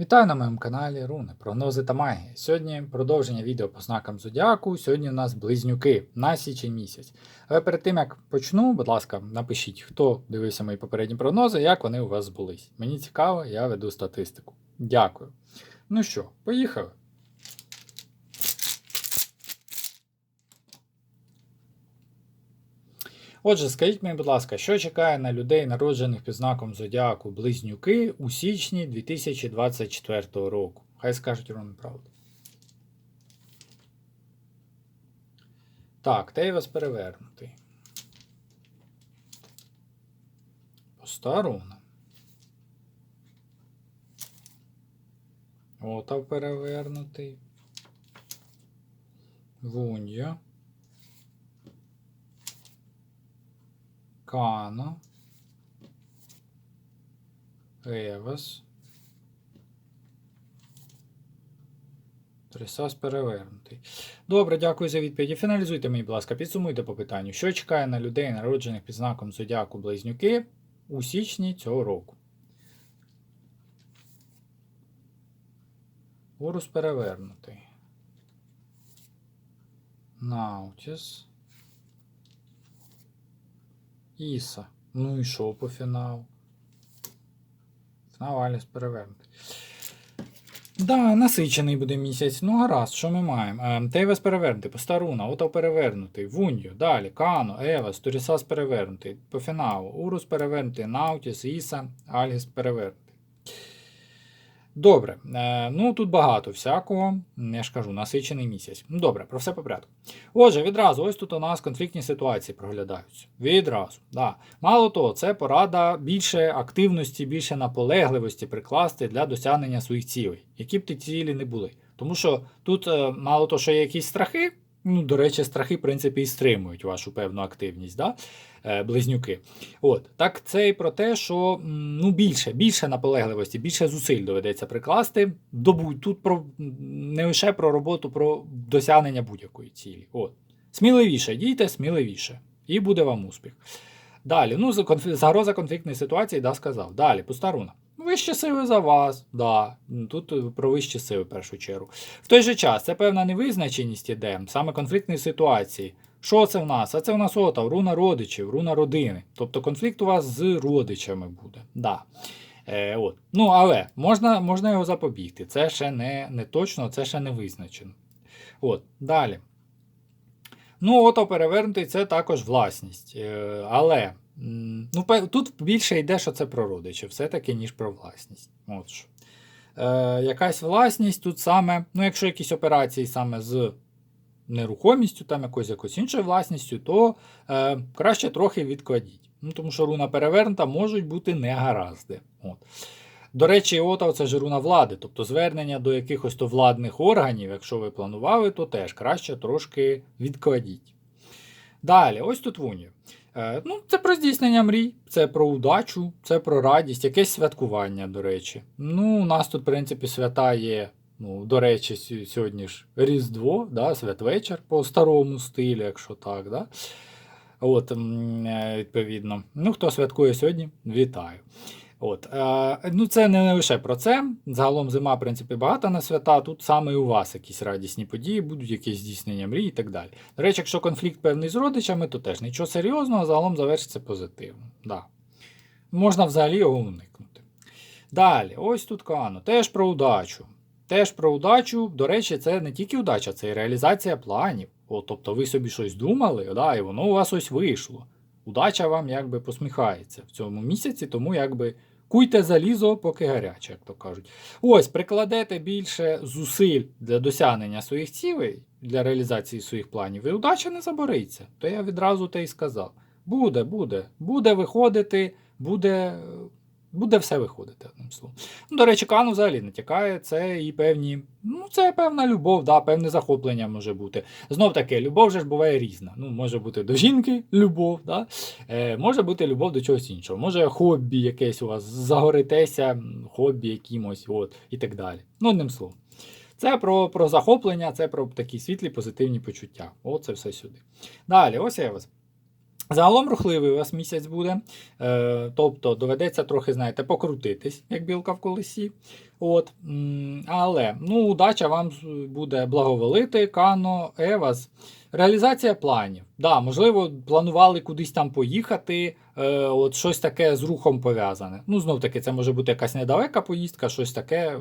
Вітаю на моєму каналі Руни, прогнози та магія. Сьогодні продовження відео по знакам зодіаку. Сьогодні у нас близнюки на січень місяць. Але перед тим як почну, будь ласка, напишіть, хто дивився мої попередні прогнози, як вони у вас збулись. Мені цікаво, я веду статистику. Дякую. Ну що, поїхали. Отже, скажіть мені, будь ласка, що чекає на людей, народжених під знаком Зодіаку Близнюки у січні 2024 року? Хай скажуть ровно правду. Так, Тейвас перевернутий. Постаруна. Отав перевернутий. Вунья. Кано. Евас. Трисас перевернутий. Добре, дякую за відповіді. Фіналізуйте мені, будь ласка, підсумуйте по питанню, що чекає на людей, народжених під знаком Зодіаку Близнюки у січні цього року. Урус перевернутий. Наутіс. Іса. Ну і що по фіналу? Фінал Аліс перевернутий. Да, насичений буде місяць. Ну гаразд, що ми маємо? Ем, Тейвес перевернутий, Постаруна, Ото перевернутий, Вуньо, далі, Кано, Евас, Турісас перевернутий, по фіналу, Урус перевернутий, Наутіс, Іса, Альгіс перевернутий. Добре, е, ну тут багато всякого, я ж кажу, насичений місяць. Ну добре, про все по порядку. Отже, відразу, ось тут у нас конфліктні ситуації проглядаються. Відразу. Да. Мало того, це порада більше активності, більше наполегливості прикласти для досягнення своїх цілей, які б ті цілі не були. Тому що тут е, мало того, що є якісь страхи. Ну, до речі, страхи, в принципі, і стримують вашу певну активність, да? е, близнюки. От. Так це і про те, що ну, більше, більше наполегливості, більше зусиль доведеться прикласти. До, тут про, не лише про роботу, про досягнення будь-якої цілі. От. Сміливіше дійте, сміливіше. І буде вам успіх. Далі, ну, загроза конфліктної ситуації, да, сказав. Далі, постаруна. Вищі сили за вас, да. Тут е, про вищі сили в першу чергу. В той же час це певна невизначеність іде, саме конфліктної ситуації. Що це в нас? А це в нас отав, руна родичів, руна родини. Тобто конфлікт у вас з родичами буде. Да. Е, от. Ну, але можна, можна його запобігти. Це ще не, не точно, це ще не визначено. От, далі. Ну, ото перевернутий це також власність. Е, але ну, тут більше йде, що це про родичів, все-таки, ніж про власність. От що. Е, якась власність тут саме, ну, якщо якісь операції саме з нерухомістю, там якоюсь якоюсь іншою власністю, то е, краще трохи відкладіть. Ну, тому що руна перевернута можуть бути негаразди. От. До речі, ота це ж руна влади, тобто звернення до якихось то владних органів, якщо ви планували, то теж краще трошки відкладіть. Далі, ось тут вунів. Е, ну, це про здійснення мрій, це про удачу, це про радість, якесь святкування, до речі. Ну, у нас тут, в принципі, свята є. Ну, до речі, сьогодні ж Різдво, да, святвечір по старому стилю, якщо так. Да? От, е, відповідно. Ну, хто святкує сьогодні, вітаю. От, е, ну, це не лише про це. Загалом зима, в принципі, багата на свята. Тут саме у вас якісь радісні події, будуть якісь здійснення мрій і так далі. До речі, якщо конфлікт певний з родичами, то теж нічого серйозного, загалом завершиться позитивно. Да. Можна взагалі його уникнути. Далі, ось тут Кано. Теж про удачу. Теж про удачу, до речі, це не тільки удача, це і реалізація планів. О, тобто ви собі щось думали, да, і воно у вас ось вийшло. Удача вам якби посміхається в цьому місяці, тому якби куйте залізо, поки гаряче, як то кажуть. Ось, прикладете більше зусиль для досягнення своїх цілей, для реалізації своїх планів, і удача не забориться. То я відразу те й сказав. Буде, буде, буде виходити, буде. Буде все виходити одним словом. Ну, до речі, Кану взагалі не тікає, це і певні. Ну, це певна любов, да, певне захоплення може бути. Знов таки, любов же ж буває різна. Ну, може бути до жінки любов, да? е, може бути любов до чогось іншого. Може хобі якесь у вас, загоритеся хобі якимось, от, і так далі. Ну, одним словом. Це про, про захоплення, це про такі світлі позитивні почуття. Оце все сюди. Далі, ось я вас. Загалом рухливий у вас місяць буде. Е, тобто доведеться трохи, знаєте, покрутитись, як білка в колесі. От, але ну, удача вам буде благоволити, Кано, Евас. Реалізація планів. Да, можливо, планували кудись там поїхати, е, от щось таке з рухом пов'язане. Ну, знов таки, це може бути якась недалека поїздка, щось таке.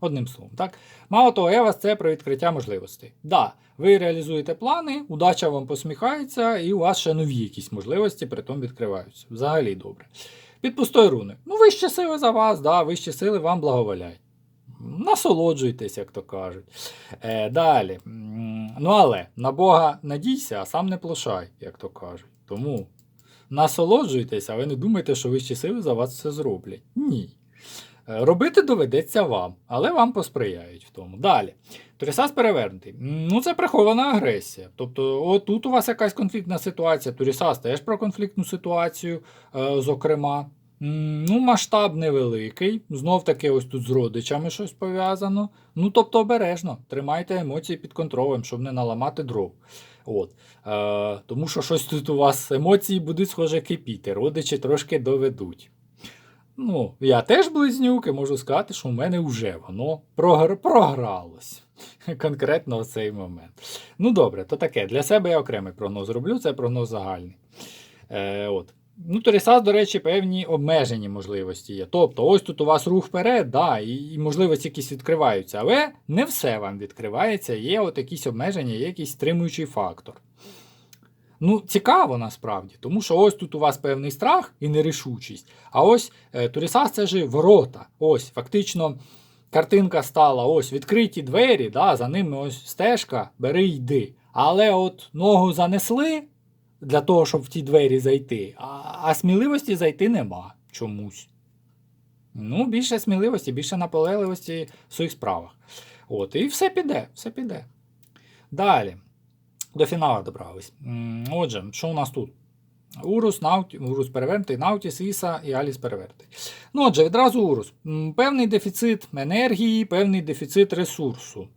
Одним словом, так? Мало того, Евас це про відкриття можливостей. Да, ви реалізуєте плани, удача вам посміхається, і у вас ще нові якісь можливості при тому відкриваються. Взагалі добре. Під пустою руни. Ну, вищі сили за вас, да, вищі сили вам благоволяють. Насолоджуйтесь, як то кажуть. Е, далі. Ну, але на Бога надійся, а сам не плашай, як то кажуть. Тому насолоджуйтесь, а ви не думайте, що вищі сили за вас все зроблять. Ні. Е, Робити доведеться вам, але вам посприяють в тому. Далі. Турісас перевернутий. Ну, це прихована агресія. Тобто, отут у вас якась конфліктна ситуація. Турісас теж про конфліктну ситуацію, е, зокрема. Ну, масштаб невеликий. Знов таки, ось тут з родичами щось пов'язано. Ну, тобто, обережно, тримайте емоції під контролем, щоб не наламати дров. От. Е, тому що щось тут у вас емоції будуть схоже кипіти, родичі трошки доведуть. Ну, я теж близнюк і можу сказати, що у мене вже воно прогр... програлось. Конкретно в цей момент. Ну, добре, то таке. Для себе я окремий прогноз роблю, це прогноз загальний. Е, от. Ну, Торісас, до речі, певні обмежені можливості є. Тобто, ось тут у вас рух вперед, да, і, і можливості якісь відкриваються, але не все вам відкривається, є от якісь обмеження, є якийсь стримуючий фактор. Ну, цікаво насправді, тому що ось тут у вас певний страх і нерішучість. А ось е, Турісас це ж ворота. Ось, фактично, картинка стала ось відкриті двері, да, за ними ось стежка, бери йди. Але от ногу занесли для того, щоб в ті двері зайти, а, а сміливості зайти нема чомусь. Ну, більше сміливості, більше наполегливості в своїх справах. От, і все піде, все піде. Далі. До фіналу добрались. Отже, що у нас тут? Урус, Науті, Урус перевертий, Наутіс, Іса і Аліс перевертий. Ну, отже, відразу Урус. Певний дефіцит енергії, певний дефіцит ресурсу.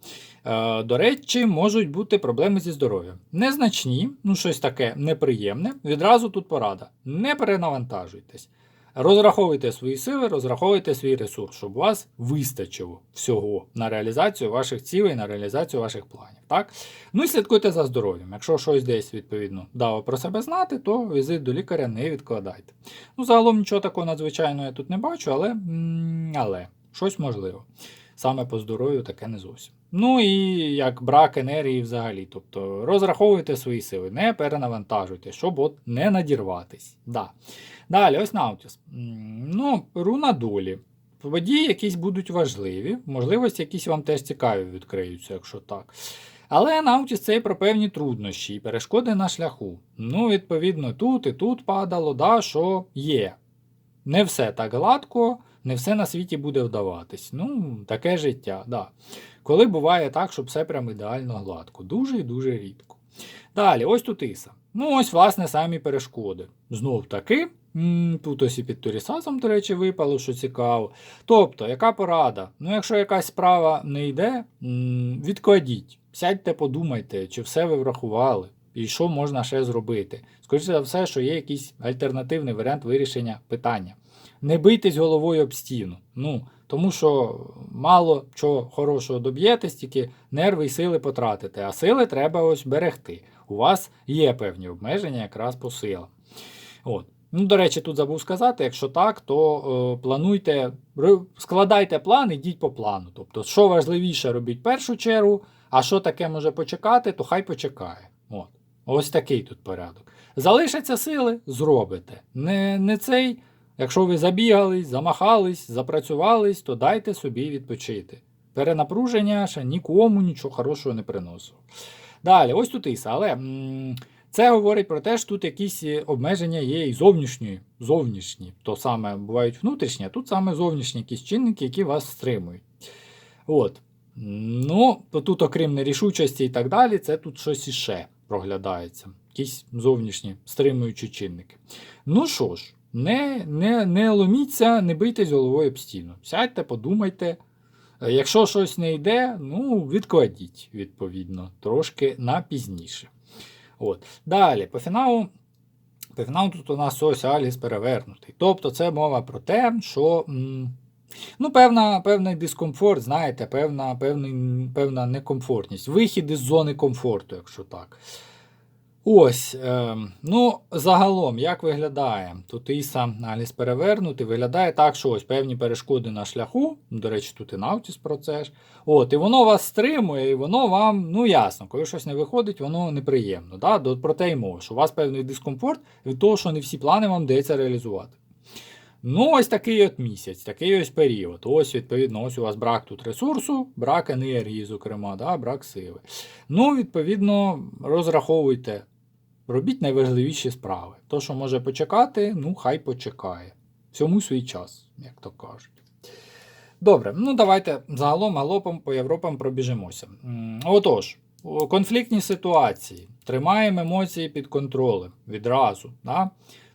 Е, до речі, можуть бути проблеми зі здоров'ям. Незначні, ну щось таке неприємне. Відразу тут порада. Не перенавантажуйтесь. Розраховуйте свої сили, розраховуйте свій ресурс, щоб у вас вистачило всього на реалізацію ваших цілей, на реалізацію ваших планів. Так? Ну і слідкуйте за здоров'ям. Якщо щось десь, відповідно, дало про себе знати, то візит до лікаря не відкладайте. Ну, загалом нічого такого надзвичайного я тут не бачу, але, але щось можливо. Саме по здоров'ю таке не зовсім. Ну і як брак енергії взагалі. Тобто розраховуйте свої сили, не перенавантажуйте, щоб от не надірватись. Да. Далі, ось Наутіс. Ну, руна долі. Події якісь будуть важливі, можливості якісь вам теж цікаві відкриються, якщо так. Але Наутіс це і про певні труднощі і перешкоди на шляху. Ну, відповідно, тут і тут падало, да, що є. Не все так гладко, не все на світі буде вдаватись. Ну, таке життя, да. Коли буває так, щоб все прям ідеально гладко. Дуже і дуже рідко. Далі, ось тут Іса. Ну, ось, власне, самі перешкоди. Знов таки, тут ось і під Торісасом, до речі, випало, що цікаво. Тобто, яка порада? Ну, якщо якась справа не йде, відкладіть. Сядьте, подумайте, чи все ви врахували, і що можна ще зробити. Скоріше за все, що є якийсь альтернативний варіант вирішення питання. Не бийтесь головою об стіну. Ну, тому що мало чого хорошого доб'єтесь, тільки нерви і сили потратите, а сили треба ось берегти. У вас є певні обмеження якраз по силам. От. Ну, до речі, тут забув сказати, якщо так, то е, плануйте, складайте план, ідіть по плану. Тобто, що важливіше робіть першу чергу, а що таке може почекати, то хай почекає. От. Ось такий тут порядок. Залишаться сили, зробите. Не, не цей, якщо ви забігались, замахались, запрацювались, то дайте собі відпочити. Перенапруження ще нікому нічого хорошого не приносило. Далі, ось тут Іса, але м, це говорить про те, що тут якісь е, обмеження є і зовнішні, зовнішні. То саме бувають внутрішні, а тут саме зовнішні якісь чинники, які вас стримують. От. Ну, то тут, окрім нерішучості і так далі, це тут щось іще проглядається. Якісь зовнішні стримуючі чинники. Ну що ж, не, не, не ломіться, не бийтесь головою об стіну. Сядьте, подумайте. Е, Якщо щось не йде, ну, відкладіть, відповідно, трошки на пізніше. От. Далі, по фіналу. По фіналу тут у нас ось Аліс перевернутий. Тобто це мова про те, що ну, певна, певний дискомфорт, знаєте, певна, певний, певна некомфортність. Вихід із зони комфорту, якщо так. Ось, е, ну, загалом, як виглядає? Тут Іса Аліс перевернутий, виглядає так, що ось певні перешкоди на шляху. До речі, тут і Наутіс про це ж. От, і воно вас стримує, і воно вам, ну ясно, коли щось не виходить, воно неприємно. Да? До- Про те й мова, що у вас певний дискомфорт від того, що не всі плани вам вдається реалізувати. Ну, ось такий от місяць, такий ось період. Ось, відповідно, ось у вас брак тут ресурсу, брак енергії, зокрема, да, брак сили. Ну, відповідно, розраховуйте, робіть найважливіші справи. То, що може почекати, ну, хай почекає. Всьому свій час, як то кажуть. Добре, ну давайте загалом галопом по Європам пробіжимося. Отож, у конфліктній ситуації тримаємо емоції під контролем відразу. Да?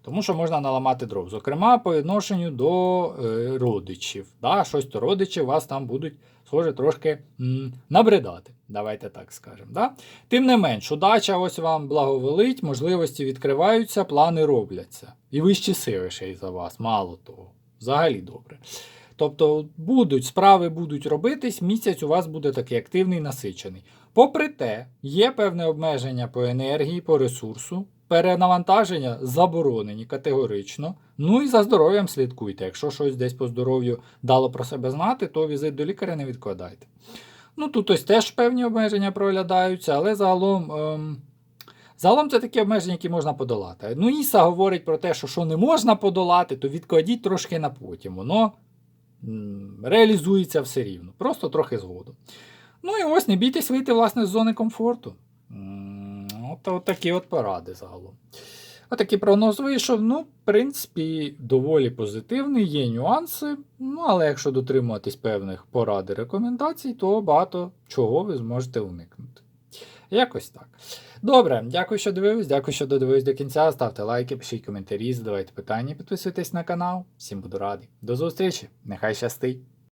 Тому що можна наламати дров. Зокрема, по відношенню до е, родичів. Да? Щось то родичі вас там будуть, схоже, трошки м, набридати. Давайте так скажемо. Да? Тим не менш, удача ось вам благоволить, можливості відкриваються, плани робляться. І вищі сили ще й за вас, мало того. Взагалі добре. Тобто будуть справи будуть робитись, місяць у вас буде такий активний, насичений. Попри те, є певне обмеження по енергії, по ресурсу, перенавантаження заборонені категорично. Ну і за здоров'ям слідкуйте. Якщо щось десь по здоров'ю дало про себе знати, то візит до лікаря не відкладайте. Ну тут ось теж певні обмеження проглядаються, але загалом. Ем, Загалом це такі обмеження, які можна подолати. Ну, Іса говорить про те, що що не можна подолати, то відкладіть трошки на потім. Воно реалізується все рівно, просто трохи згодом. Ну і ось не бійтесь вийти власне з зони комфорту. От такі от поради загалом. Отакий прогноз вийшов. Ну, в принципі, доволі позитивний, є нюанси. Ну, але якщо дотримуватись певних порад і рекомендацій, то багато чого ви зможете уникнути. Якось так. Добре, дякую, що дивились, дякую, що додивились до кінця. Ставте лайки, пишіть коментарі, задавайте питання, підписуйтесь на канал. Всім буду радий. До зустрічі! Нехай щастить!